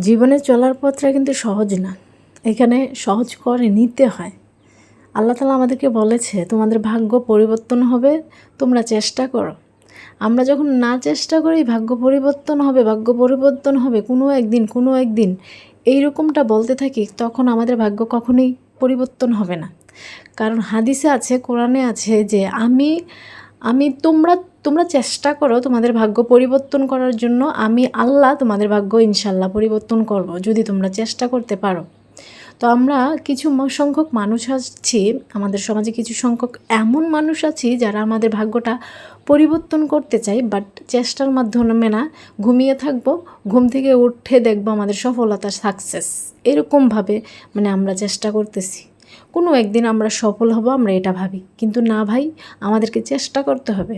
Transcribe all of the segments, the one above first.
জীবনে চলার পথটা কিন্তু সহজ না। এখানে সহজ করে নিতে হয়। আল্লাহ তালা আমাদেরকে বলেছে, তোমাদের ভাগ্য পরিবর্তন হবে, তোমরা চেষ্টা করো। আমরা যখন না চেষ্টা করি, ভাগ্য পরিবর্তন হবে, ভাগ্য পরিবর্তন হবে, কোনো একদিন কোনো একদিন এইরকমটা বলতে থাকি, তখন আমাদের ভাগ্য কখনোই পরিবর্তন হবে না। কারণ হাদিসে আছে, কোরআনে আছে যে, আমি আমি তোমরা তোমরা চেষ্টা করো তোমাদের ভাগ্য পরিবর্তন করার জন্য। আমি আল্লাহ তোমাদের ভাগ্য ইনশাল্লাহ পরিবর্তন করব, যদি তোমরা চেষ্টা করতে পারো। তো আমরা কিছু সংখ্যক মানুষ আছি, আমাদের সমাজে কিছু সংখ্যক এমন মানুষ আছি যারা আমাদের ভাগ্যটা পরিবর্তন করতে চাই বাট চেষ্টার মাধ্যমে না, ঘুমিয়ে থাকব, ঘুম থেকে উঠে দেখব আমাদের সফলতা সাকসেস এরকমভাবে মানে আমরা চেষ্টা করতেছি। কোনো একদিন আমরা সফল হব, আমরা এটা ভাবি। কিন্তু না ভাই, আমাদেরকে চেষ্টা করতে হবে।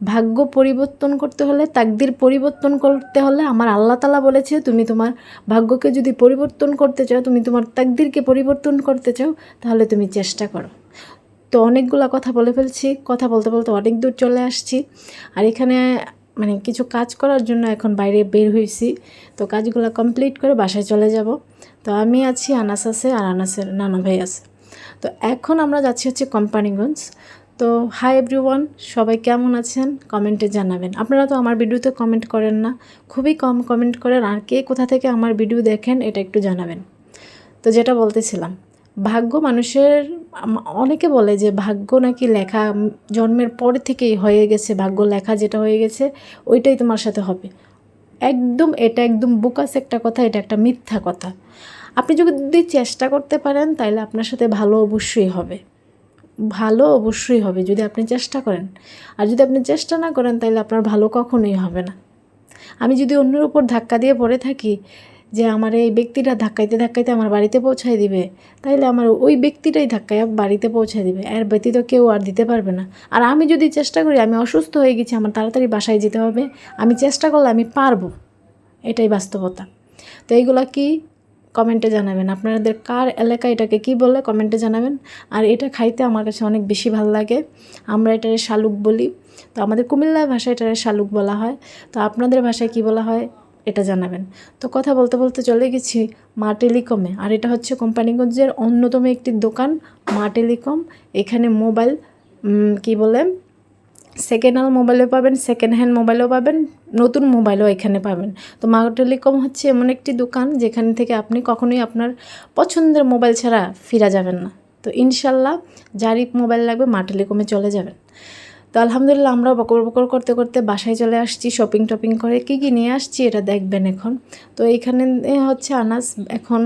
ভাগ্য পরিবর্তন করতে হলে, তাকদির পরিবর্তন করতে হলে আমার আল্লাহ তালা বলেছে, তুমি তোমার ভাগ্যকে যদি পরিবর্তন করতে চাও, তুমি তোমার তাকদিরকে পরিবর্তন করতে চাও, তাহলে তুমি চেষ্টা করো। তো অনেকগুলো কথা বলে ফেলছি, কথা বলতে বলতে অনেক দূর চলে আসছি, আর এখানে মানে কিছু কাজ করার জন্য এখন বাইরে বের হয়েছি, তো কাজগুলো কমপ্লিট করে বাসায় চলে যাব। তো আমি আছি আনাস আছে আর আনাসের নানা ভাই আছে। তো এখন আমরা যাচ্ছি হচ্ছে কোম্পানিগঞ্জ। তো হাই এভরিওয়ান সবাই কেমন আছেন? কমেন্টে জানাবেন। আপনারা তো আমার ভিডিওতে কমেন্ট করেন না। খুবই কম কমেন্ট করেন। আর কে কোথা থেকে আমার ভিডিও দেখেন, এটা একটু জানাবেন। তো যেটা বলতেছিলাম, ভাগ্য মানুষের অনেকে বলে যে ভাগ্য নাকি লেখা জন্মের পর থেকেই হয়ে গেছে, ভাগ্য লেখা যেটা হয়ে গেছে, ওইটাই তোমার সাথে হবে। একদম, এটা একদম বুকাস একটা কথা, এটা একটা মিথ্যা কথা। আপনি যদি চেষ্টা করতে পারেন তাহলে আপনার সাথে ভালো অবশ্যই হবে। ভালো অবশ্যই হবে যদি আপনি চেষ্টা করেন। আর যদি আপনি চেষ্টা না করেন, তাহলে আপনার ভালো কখনোই হবে না। আমি যদি অন্যের উপর ধাক্কা দিয়ে পড়ে থাকি, যে আমার এই ব্যক্তিটা ধাক্কাইতে ধাক্কাইতে আমার বাড়িতে পৌঁছায় দিবে, তাইলে আমার ওই ব্যক্তিটাই ধাক্কায় বাড়িতে পৌঁছায় দিবে। এর ব্যতীত কেউ আর দিতে পারবে না। আর আমি যদি চেষ্টা করি, আমি অসুস্থ হয়ে গেছি, আমার তাড়াতাড়ি বাসায় যেতে হবে, আমি চেষ্টা করলে আমি পারব। এটাই বাস্তবতা। তো এইগুলো কি কমেন্টে জানাবেন। আপনাদের কার এলাকা এটাকে কি বলে কমেন্টে জানাবেন। আর এটা খাইতে আমার কাছে অনেক বেশি ভালো লাগে। আমরা এটারে শালুক বলি। তো আমাদের কুমিল্লা ভাষায় এটারে শালুক বলা হয়। তো আপনাদের ভাষায় কি বলা হয় এটা জানাবেন। তো কথা বলতে বলতে চলে গেছি মা টেলিকমে আর এটা হচ্ছে কোম্পানিগঞ্জের অন্যতম একটি দোকান মা টেলিকম এখানে মোবাইল কি বলে? সেকেন্ড হ্যান্ড মোবাইলও পাবেন সেকেন্ড হ্যান্ড মোবাইলও পাবেন, নতুন মোবাইলও এখানে পাবেন। তো মা টেলিকম হচ্ছে এমন একটি দোকান যেখান থেকে আপনি কখনোই আপনার পছন্দের মোবাইল ছাড়া ফিরা যাবেন না। তো ইনশাল্লাহ যারই মোবাইল লাগবে মা টেলিকমে চলে যাবেন। তো আলহামদুলিল্লাহ আমরা বকর বকর করতে করতে বাসায় চলে আসছি শপিং টপিং করে। কী কী নিয়ে আসছি এটা দেখবেন এখন। তো এইখানে হচ্ছে আনাস এখন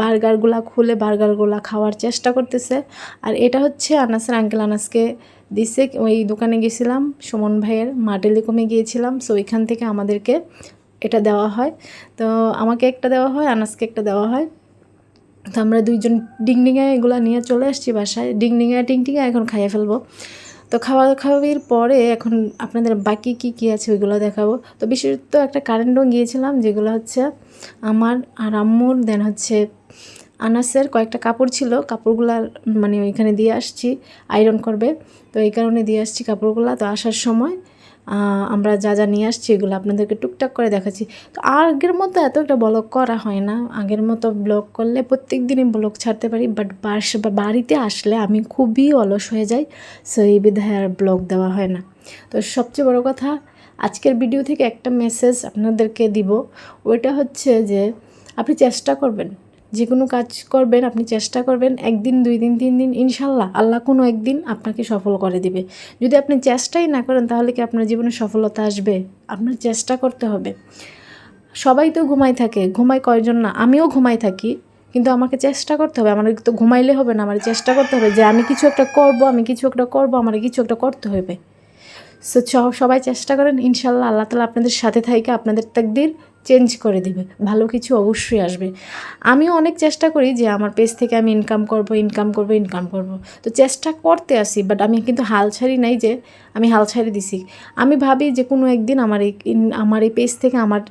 বার্গারগুলা খুলে বার্গারগুলা খাওয়ার চেষ্টা করতেছে। আর এটা হচ্ছে আনাসের আঙ্কেল আনাসকে দিছে। ওই দোকানে গেছিলাম, সুমন ভাইয়ের মা টেলিকমে গিয়েছিলাম। সো ওইখান থেকে আমাদেরকে এটা দেওয়া হয়। তো আমাকে একটা দেওয়া হয়, আনাসকে একটা দেওয়া হয়। তো আমরা দুইজন ডিংডিঙে এগুলো নিয়ে চলে আসছি বাসায়। ডিংডিঙে টিংটিঙে এখন খাইয়ে ফেলব। তো খাওয়া খাওয়ির পরে এখন আপনাদের বাকি কি কি আছে ওইগুলো দেখাবো। তো বিশেষত একটা কারেন্টও গিয়েছিলাম, যেগুলো হচ্ছে আমার আর আম্মুর দেন হচ্ছে আনাসের কয়েকটা কাপড় ছিল, কাপড়গুলা মানে ওইখানে দিয়ে আসছি আয়রন করবে। তো এই কারণে দিয়ে আসছি কাপড়গুলা। তো আসার সময় আমরা যা যা নিয়ে আসছি এগুলো আপনাদেরকে টুকটাক করে দেখাচ্ছি। তো আগের মতো এত একটা ব্লগ করা হয় না। আগের মতো ব্লগ করলে প্রত্যেক দিনই ব্লগ ছাড়তে পারি বাট বাস বা বাড়িতে আসলে আমি খুবই অলস হয়ে যাই সো এই বিধায় আর ব্লগ দেওয়া হয় না। তো সবচেয়ে বড় কথা, আজকের ভিডিও থেকে একটা মেসেজ আপনাদেরকে দিব। ওইটা হচ্ছে যে, আপনি চেষ্টা করবেন যে কোনো কাজ করবেন, আপনি চেষ্টা করবেন, একদিন, দুই দিন, তিন দিন, ইনশাল্লাহ আল্লাহ কোনো একদিন আপনাকে সফল করে দিবে। যদি আপনি চেষ্টাই না করেন, তাহলে কি আপনার জীবনে সফলতা আসবে? আপনার চেষ্টা করতে হবে। সবাই তো ঘুমাই থাকে। ঘুমাই কয়জন না? আমিও ঘুমাই থাকি, কিন্তু আমাকে চেষ্টা করতে হবে। আমার তো ঘুমাইলে হবে না, আমার চেষ্টা করতে হবে যে আমি কিছু একটা করব, আমি কিছু একটা করব, আমার কিছু একটা করতে হবে। সো সবাই চেষ্টা করেন, ইনশাল্লাহ আল্লাহ তালা আপনাদের সাথে থাকে, আপনাদের তাকদির চেঞ্জ করে দিবে। ভালো কিছু অবশ্যই আসবে। আমিও অনেক চেষ্টা করি যে আমার পেজ থেকে আমি ইনকাম করব ইনকাম করব ইনকাম করব। তো চেষ্টা করতে আসি বাট আমি কিন্তু হাল ছাড়ি নাই যে আমি হাল ছাড়ি দিছি। আমি ভাবি যে কোনো একদিন আমার এই আমার এই পেজ থেকে আমার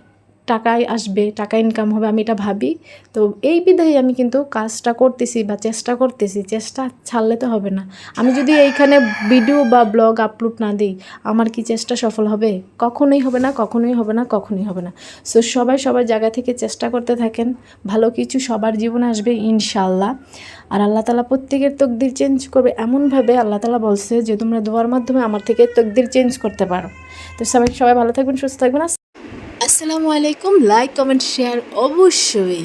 টাকাই আসবে, টাকা ইনকাম হবে, আমি এটা ভাবি। তো এই বিধায় আমি কিন্তু কাজটা করতেছি বা চেষ্টা করতেছি, চেষ্টা ছাড়লে তো হবে না। আমি যদি এইখানে ভিডিও বা ব্লগ আপলোড না দিই, আমার কি চেষ্টা সফল হবে? কখনোই হবে না, কখনোই হবে না, কখনোই হবে না। সো সবাই সবার জায়গা থেকে চেষ্টা করতে থাকেন, ভালো কিছু সবার জীবনে আসবে ইনশাল্লাহ আর আল্লাহ তালা প্রত্যেকের তকদির চেঞ্জ করবে এমনভাবে আল্লাহ তালা বলছে যে, তোমরা দোয়ার মাধ্যমে আমার থেকে তকদির চেঞ্জ করতে পারো। তো সবাই সবাই ভালো থাকবেন, সুস্থ থাকবেন আসসালামু আলাইকুম লাইক কমেন্ট শেয়ার অবশ্যই।